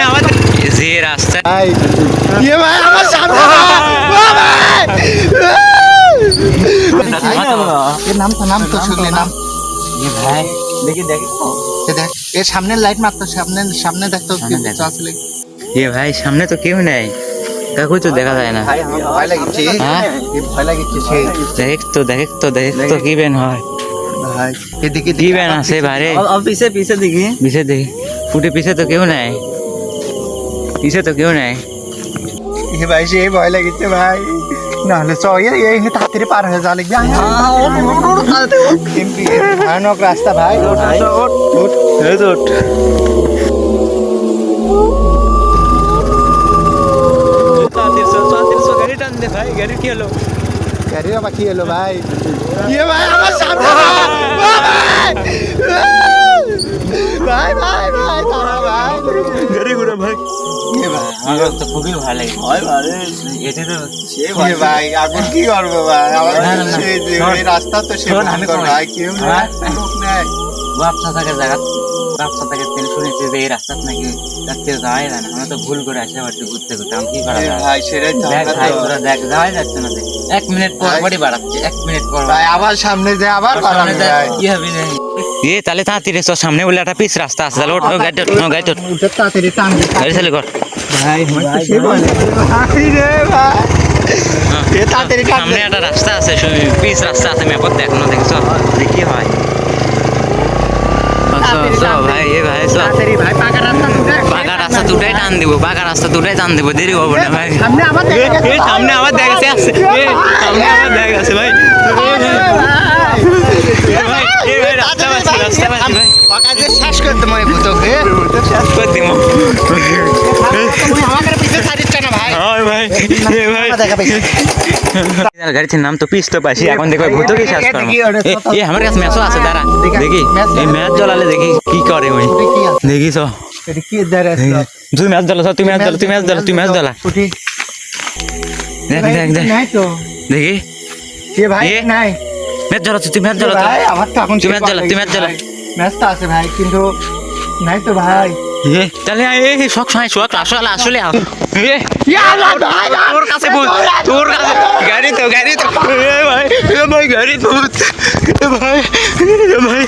সামনে আমাদের যে রাস্তা দেখি সামনের লাইট মারতো সামনে সামনে দেখতো এ ভাই সামনে তো কেউ নাই। কাকু তো দেখা যায় না। ভয় লাগিছে। হ্যাঁ? ভয় তো দেখ তো দেখ কি বেন হয়। ভাই এদিকে দিবেন আছে ভাই পিছে পিছে দেখি। পিছে দেখি। ফুটে পিছে তো কেউ নাই। পিছে তো কেউ নাই। এ ভাই সে ভয় লাগেছে ভাই। নাহলে চয়ে এই তাড়াতাড়ি পার হয়ে যা লাগবে। ভয়ানক রাস্তা ভাই। গাড়ি কি হলো গাড়ি আবার কি হলো? ভাই। ভাই আমার সামনে ভাই। কে ভাই? আমার তো খুবই ভালো লাগে। ভাই। আরে এটা তো সে ভাই ভাই? এখন কি করব ভাই? আমার সেই রাস্তা তো সে আমি করব ভাই। কেউ হ্যাঁ? লোক নাই। বাপসা থাকার জায়গা বাপসা থেকে তেল শুনেছি যে এই রাস্তা নাকি রাত্রে যাওয়াই যায় না আমরা তো ভুল করে আসে বাড়িতে ঘুরতে ঘুরতে আমি কি করা যায়? ভাই সেটাই তো দেখ ভাই তোরা দেখ যাওয়াই যাচ্ছে না এক মিনিট পর বাড়ি বাড়াচ্ছে এক মিনিট পর ভাই আবার সামনে যায় আবার বাড়ানো যায় কি হবে না এ তাহলে তাড়াতাড়ি চল সামনে বলে একটা পিস রাস্তা আছে তাহলে ওঠ ও গাড়ি গাড়ি তাড়াতাড়ি টান গাড়ি চালু কর। ভাই টান সামনে একটা রাস্তা আছে পিস রাস্তা আছে ম্যাপত দেখ না দেখছ দেখি হয়। ভাই এ ভাই তাড়াতাড়ি ভাই পাকা রাস্তা দুটাই টান দিব পাকা রাস্তা দুটাই টান দিব দেরি করব না ভাই। সামনে আবার দেখা সামনে আবার দেখা সামনে আবার দেখা ভাই এ ভাই রাস্তা পাচ্ছি রাস্তা পাচ্ছি ভাই। ভূতকে। শেষ করে দিব। গাড়ির নাম তো পিস তো পাইছি। এখন দেখো ভূত কি শেষ করব। এ, তো- এ আমার কাছে ম্যাচও আছে দাঁড়া। দেখি, দেখি ম্যাচ এই ম্যাচ জ্বলালে দেখি কি করে ওই দেখিস তুই ম্যাচ জ্বলা তুই ম্যাচ জ্বলা তুই ম্যাচ জ্বলা তুই ম্যাচ জ্বলা। দেখ দেখ দেখ। দেখি। এ ভাই নাই। ম্যাচ জ্বলা তুই ম্যাচ জ্বলা তুই ম্যাচ জ্বালা, তুই ম্যাচ জ্বালা। ম্যাচটা আছে ভাই কিন্তু নাই তো ভাই এ তাহলে এই শখ সময় শখ আসলে আসলে আ- এ ভাই তোর কাছে ভূত তোর কাছে গাড়ি তো গাড়ি তো এ ভাই এ ভাই গাড়ি তো ভূত। এ ভাই এ ভাই